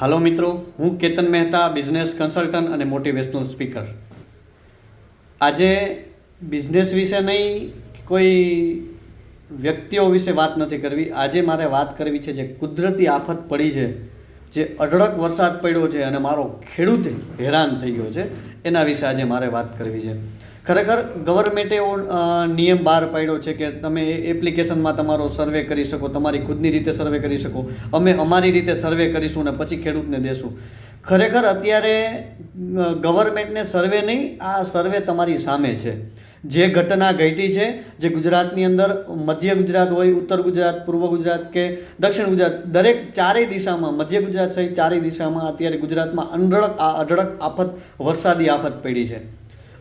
હાલો મિત્રો, હું Ketan Mehta, business consultant અને મોટિવેશનલ સ્પીકર. આજે બિઝનેસ વિશે નહીં, કોઈ વ્યક્તિઓ વિશે વાત નથી કરવી. આજે મારે વાત કરવી છે જે કુદરતી આફત પડી છે, જે અઢળક વરસાદ પડ્યો છે અને મારો ખેડૂત હેરાન થઈ ગયો છે. એના વિશે આજે મારે વાત કરવી છે. ખરેખર ગવર્મેન્ટે એવો નિયમ બહાર પાડ્યો છે કે તમે એપ્લિકેશનમાં તમારો સર્વે કરી શકો, તમારી ખુદની રીતે સર્વે કરી શકો, અમે અમારી રીતે સર્વે કરીશું અને પછી ખેડૂતને દેશું. ખરેખર અત્યારે ગવર્મેન્ટને સર્વે નહીં, આ સર્વે તમારી સામે છે. જે ઘટના ઘટી છે, જે ગુજરાતની અંદર મધ્ય ગુજરાત હોય, ઉત્તર ગુજરાત, પૂર્વ ગુજરાત કે દક્ષિણ ગુજરાત, દરેક ચારેય દિશામાં, મધ્ય ગુજરાત સહિત ચારેય દિશામાં અત્યારે ગુજરાતમાં અનડળક આ અઢળક આફત, વરસાદી આફત પડી છે.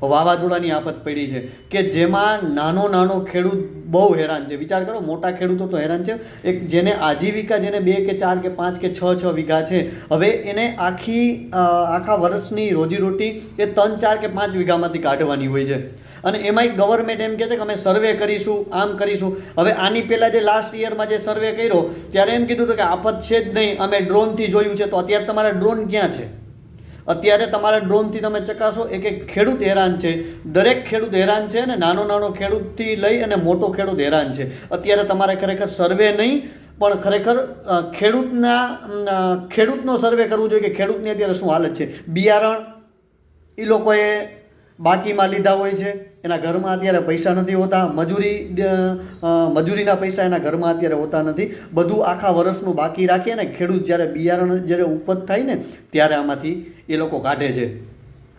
વાવાઝોડાની આફત પડી છે કે જેમાં નાનો નાનો ખેડૂત બહુ હેરાન છે. વિચાર કરો, મોટા ખેડૂતો તો હેરાન છે. એક જેને આજીવિકા જેને બે કે ચાર કે પાંચ કે છ છ વીઘા છે, હવે એને આખી આખા વર્ષની રોજીરોટી એ ત્રણ, ચાર કે પાંચ વીઘામાંથી કાઢવાની હોય છે. અને એમાંય ગવર્મેન્ટ એમ કહે છે કે અમે સર્વે કરીશું, આમ કરીશું. હવે આની પહેલાં જે લાસ્ટ યરમાં જે સર્વે કર્યો, ત્યારે એમ કીધું હતું કે આફત છે જ નહીં, અમે ડ્રોનથી જોયું છે. તો અત્યારે તમારા ડ્રોન ક્યાં છે? અત્યારે તમારા ડ્રોનથી તમે ચકાસો, એક એક ખેડૂત હેરાન છે. દરેક ખેડૂત હેરાન છે અને નાનો નાનો ખેડૂતથી લઈ અને મોટો ખેડૂત હેરાન છે. અત્યારે તમારે ખરેખર સર્વે નહીં, પણ ખરેખર ખેડૂતના ખેડૂતનો સર્વે કરવું જોઈએ કે ખેડૂતની અત્યારે શું હાલત છે. બિયારણ એ લોકોએ બાકીમાં લીધા હોય છે. એના ઘરમાં અત્યારે પૈસા નથી હોતા. મજૂરી મજૂરીના પૈસા એના ઘરમાં અત્યારે હોતા નથી. બધું આખા વર્ષનું બાકી રાખીએ ને ખેડૂત જ્યારે બિયારણ જ્યારે ઉપજ થાય ને, ત્યારે આમાંથી એ લોકો કાઢે છે.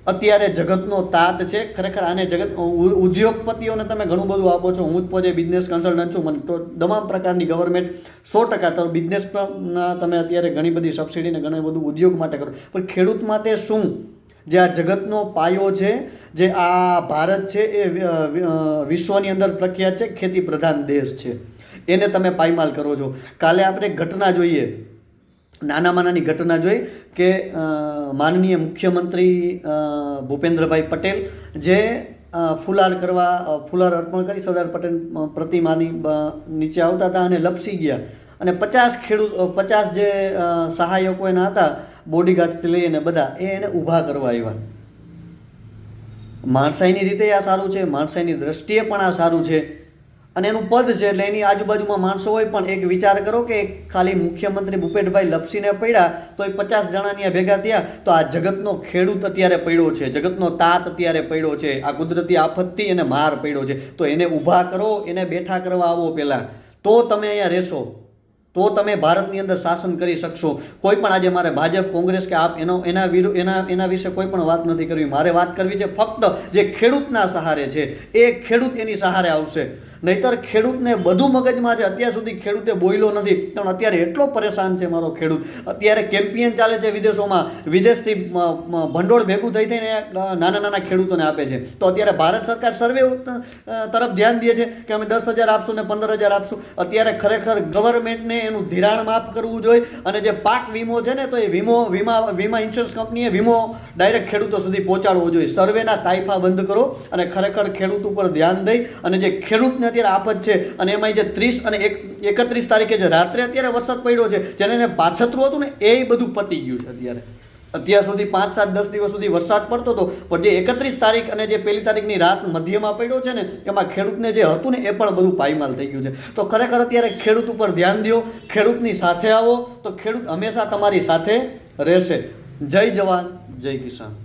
અત્યારે જગતનો તાત છે. ખરેખર આને જગત ઉદ્યોગપતિઓને તમે ઘણું બધું આપો છો. હું જ પોતે બિઝનેસ કન્સલ્ટન્ટ છું. મને તો તમામ પ્રકારની ગવર્મેન્ટ સો ટકા તો બિઝનેસના તમે અત્યારે ઘણી બધી સબસિડીને ઘણું બધું ઉદ્યોગ માટે કરો. પણ ખેડૂત માટે શું? જે આ જગતનો પાયો છે, જે આ ભારત છે, એ વિશ્વની અંદર પ્રખ્યાત છે, ખેતી પ્રધાન દેશ છે. એને તમે પાયમાલ કરો છો. કાલે આપણે ઘટના જોઈએ. નાનામાં નાની ઘટના જોઈ કે માનનીય મુખ્યમંત્રી ભૂપેન્દ્રભાઈ પટેલ જે ફુલાર કરવા ફુલાર અર્પણ કરી, સરદાર પટેલ પ્રતિમાની નીચે આવતા હતા અને લપસી ગયા. અને પચાસ ખેડૂત પચાસ જે સહાયકો એના હતા બોડીગાર્ડ્સથી લઈને બધા એ એને ઊભા કરવા આવ્યા. માણસાઈની રીતે આ સારું છે, માણસાઈની દ્રષ્ટિએ પણ આ સારું છે. અને એનું પદ છે એટલે એની આજુબાજુમાં માણસો હોય પણ એક વિચાર કરો કે ખાલી મુખ્યમંત્રી ભૂપેટભાઈ લપસીને પડ્યા તો એ પચાસ જણાની ભેગા થયા, તો આ જગતનો ખેડૂત અત્યારે પડ્યો છે, જગતનો તાત અત્યારે પડ્યો છે, આ કુદરતી આફતથી એને માર પડ્યો છે. તો એને ઊભા કરો, એને બેઠા કરવા આવો પહેલાં. તો તમે અહીંયા રહેશો. તો તમે ભારતની અંદર શાસન કરી શકશો. કોઈ પણ આજે મારે ભાજપ, કોંગ્રેસ કે આપ એનો એના વિરુદ્ધ એના એના વિશે કોઈ પણ વાત નથી કરવી. મારે વાત કરવી છે ફક્ત જે ખેડૂતના સહારે છે. એ ખેડૂત એની સહારે આવશે. નહીતર ખેડૂતને બધું મગજમાં છે, અત્યાર સુધી ખેડૂતે બોલ્યો નથી. પણ અત્યારે એટલો પરેશાન છે મારો ખેડૂત. અત્યારે કેમ્પિયન ચાલે છે વિદેશોમાં. વિદેશથી ભંડોળ ભેગું થઈ થઈને નાના નાના ખેડૂતોને આપે છે. તો અત્યારે ભારત સરકાર સર્વે તરફ ધ્યાન દે છે કે અમે દસ હજાર આપશું ને પંદર હજાર આપશું. અત્યારે ખરેખર ગવર્મેન્ટને એનું ધિરાણ માફ કરવું જોઈએ અને જે પાક વીમો છે ને, તો એ વીમો, વીમા વીમા ઇન્સ્યોરન્સ કંપનીએ વીમો ડાયરેક્ટ ખેડૂતો સુધી પહોંચાડવો જોઈએ. સર્વેના તાઇફા બંધ કરો અને ખરેખર ખેડૂત ઉપર ધ્યાન દઈ અને જે ખેડૂતને અત્યારે આફત છે અને એમાં જે ત્રીસ અને એક, એકત્રીસ તારીખે જે રાત્રે અત્યારે વરસાદ પડ્યો છે, જેને એને પાછતરું હતું ને, એ બધું પતી ગયું છે અત્યારે. અત્યાર સુધી પાંચ, સાત, દસ દિવસ સુધી વરસાદ પડતો હતો, પણ જે એકત્રીસ તારીખ અને જે પહેલી તારીખની રાત મધ્યમાં પડ્યો છે ને, એમાં ખેડૂતને જે હતું ને, એ પણ બધું પાયમાલ થઈ ગયું છે. તો ખરેખર અત્યારે ખેડૂત ઉપર ધ્યાન દો, ખેડૂતની સાથે આવો, તો ખેડૂત હંમેશા તમારી સાથે રહેશે. જય જવાન, જય કિસાન.